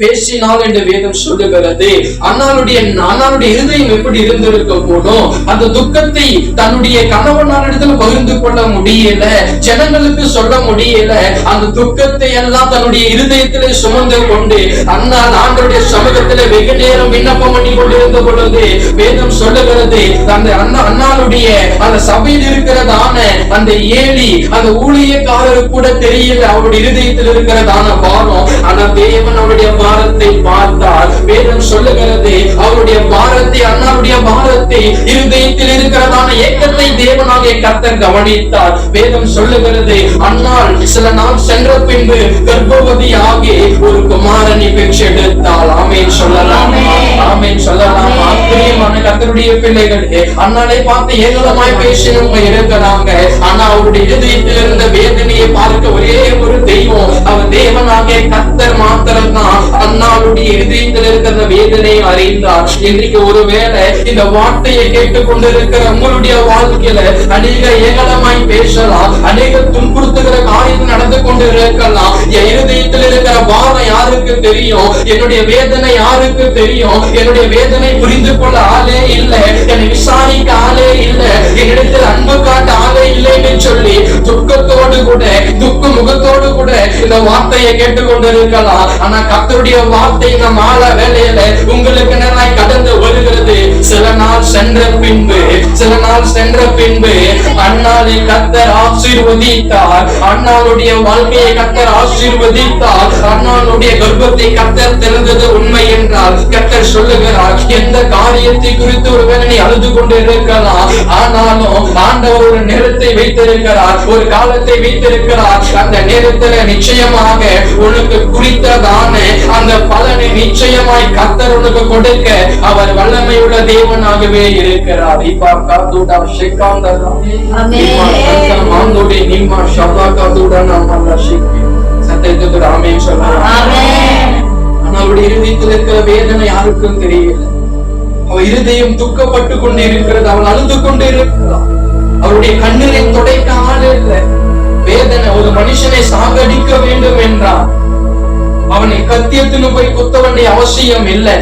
பேசினாள் என்று வேதம் சொல்லுகிறது. அண்ணாளுடைய அண்ணாளுடைய இருதயம் எப்படி இருந்திருக்க கூடும் அந்த துக்கத்தை தன்னுடைய கணவனாரிடத்தில் பகிர்ந்து கொள்ள முடியல ஜனங்களுக்கு சொல்ல முடியல. அந்த துக்கத்தை எல்லாம் தன்னுடைய இருதயத்திலே சுமந்து கொண்டு அண்ணா ஆண்டருடைய சமூகத்திலே வெகு நேரம் விண்ணப்பம் பண்ணி கொண்டிருந்த பொழுது வேதம் சொல்லுகிறது அந்த அண்ணா அண்ணாளுடைய அந்த சபையில் இருக்கிறதான அந்த ஏழி அந்த ஊழியக்காரருக்கு கூட தெரியல அவருடைய இருதயத்தில் இருக்கிறதான பாரம் ஆனா தேவன் அவருடைய பாரத்தை பார்த்தார் வேதம் சொல்லுகிறது அவருடைய பாரத்தை அண்ணாவுடைய பாரத்தை இருதயத்தில் இருக்கிறதான ஏக்கத்தை தேவனாகிய கர்த்தர் கவனித்தார். வேதம் சொல்லுகிறது அண்ணாள் சில நாள் சென்ற பின்பு கர்ப்பவதி ஆகி ஒரு குமாரனை பெற்றெடுத்தாள் ஆமேன் சொல்லலாம். ஆமேன். சொல்லலாம். ஆச்சரியமான கர்த்தருடைய பிள்ளைகளே அண்ணாலை பார்த்து ஏகலமாய் பேசினவங்க இருக்கிறாங்க ஆனா அவருடைய இருதயத்தில் இருந்த வேதனையை பார்க்க ஒரே ஒரு தெய்வம் அவர் தேவனாகிய கர்த்தர் இதனை அறிந்தார். இன்றைக்கு ஒருவேளை இந்த வார்த்தையை கேட்டுக் கொண்டிருக்கிற உங்களுடைய வாழ்க்கையில அநேக ஏகலமாய் பேசலாம் அநேக துன்புறுத்துகிற காரியம் நடந்து கொண்டு இருக்கலாம் என் இருதயத்தில் இருக்கிற பாரம் யாருக்கு தெரியும்? என்னுடைய வேதனை யாருக்கு தெரியும்? என்னுடைய வேதனை புரிந்து கொள்ள ஆளே இல்லை. என்னை விசாரிக்க ஆளே இல்லை. என்னிடத்தில் அன்பு காட்ட ஆளே இல்லைன்னு சொல்லி துக்கத்தோடு கூட துக்க முகத்தோடு கூட இந்த வார்த்தையை கேட்டுக்கொண்டு இருக்கலாம் ஆனா கத்தருடைய வார்த்தை நம் ஆள வேலை சில நாள் சென்ற பின்பு சில நாள் சென்ற பின்பு அண்ணாவை கத்தர் ஆசீர்வதித்தார். அண்ணாளுடைய வாழ்க்கையை கத்தர் ஆசீர்வதித்தார். அண்ணாளுடைய கர்ப்பத்தை கத்தர் திறந்தது உண்மை என்றால் கத்தர் சொல்லுகிறார் எந்த காரியத்தை குறித்து ஒருவேளை நீ அழுது கொண்டு இருக்கலாம் ஆனாலும் ஆண்டவர் ஒரு நேரத்தை வைத்திருக்கிறார் ஒரு காலத்தை வைத்திருக்கிறார். அந்த நேரத்துல நிச்சயமாக உனக்கு குறித்ததான அந்த பலனை நிச்சயமாய் கர்த்தர் உனக்கு கொடுக்க அவர் வல்லமையுள்ள தேவனாகவே இருக்கிறார். இப்பா காத்துடா மாந்தோடி ஷபா ஷிக்கி. ராமேன் அவருடைய இருதயத்தில் இருக்கிற வேதனை யாருக்கும் தெரியல அவ இருதயம் துக்கப்பட்டு கொண்டு இருக்கிறது. அவள் அழுது கொண்டு இருக்கிறாள். அவருடைய கண்ணீரை துடைக்க ஆள் இல்லை. வேதனை ஒரு மனுஷனை சாகடிக்க வேண்டும் என்றால் அவனை கத்தியத்துன்னு போய் குத்த வேண்டிய அவசியம் இல்லை.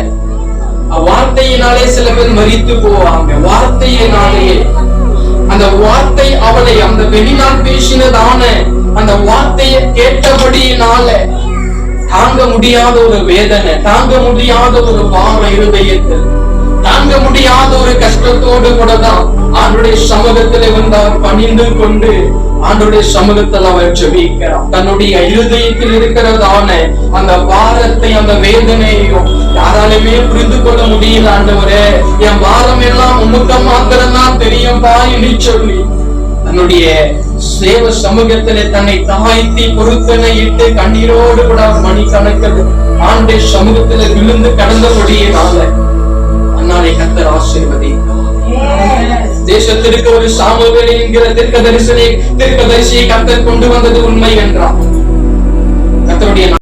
வார்த்தையினாலே சில பேர் மறித்து போவாங்க. வார்த்தையினாலேயே அந்த வார்த்தை அவளை அந்த வெளிநாள் பேசினதான அந்த வார்த்தையை கேட்டபடியினால தாங்க முடியாத ஒரு வேதனை தாங்க முடியாத ஒரு பாவ இருதயத்தில் தாங்க முடியாத ஒரு கஷ்டத்தோடு கூட தான் ஆண்டுடைய சமூகத்திலே வந்து அவர் பணிந்து கொண்டு ஆண்டுடைய சமூகத்தில் அவர் ஜெபிக்கிறார். தன்னுடைய இருதயத்தில் இருக்கிறதான அந்த பாரத்தை அந்த வேதனையையும் யாராலுமே புரிந்து கொள்ள முடியல ஆண்டவரே. என் பாரம் எல்லாம் உமக்கு மாத்திரம்தான் தெரியும் பாயின்னு சொல்லி. தன்னுடைய சேவ சமூகத்திலே தன்னை தாய்த்தி பொருத்தனை இட்டு கண்ணீரோடு கூட மணி மணிக்கணக்கில் ஆண்டை சமூகத்திலே விழுந்து கடந்தபடியினால அன்னாரை கத்தர் ஆசீர்வதித்தார் தேசத்திற்கு ஒரு சாமுவேல் என்கிற தீர்க்க தரிசனை தீர்க்க தரிசியை கத்தர் கொண்டு வந்தது உண்மை என்றார். கத்தருடைய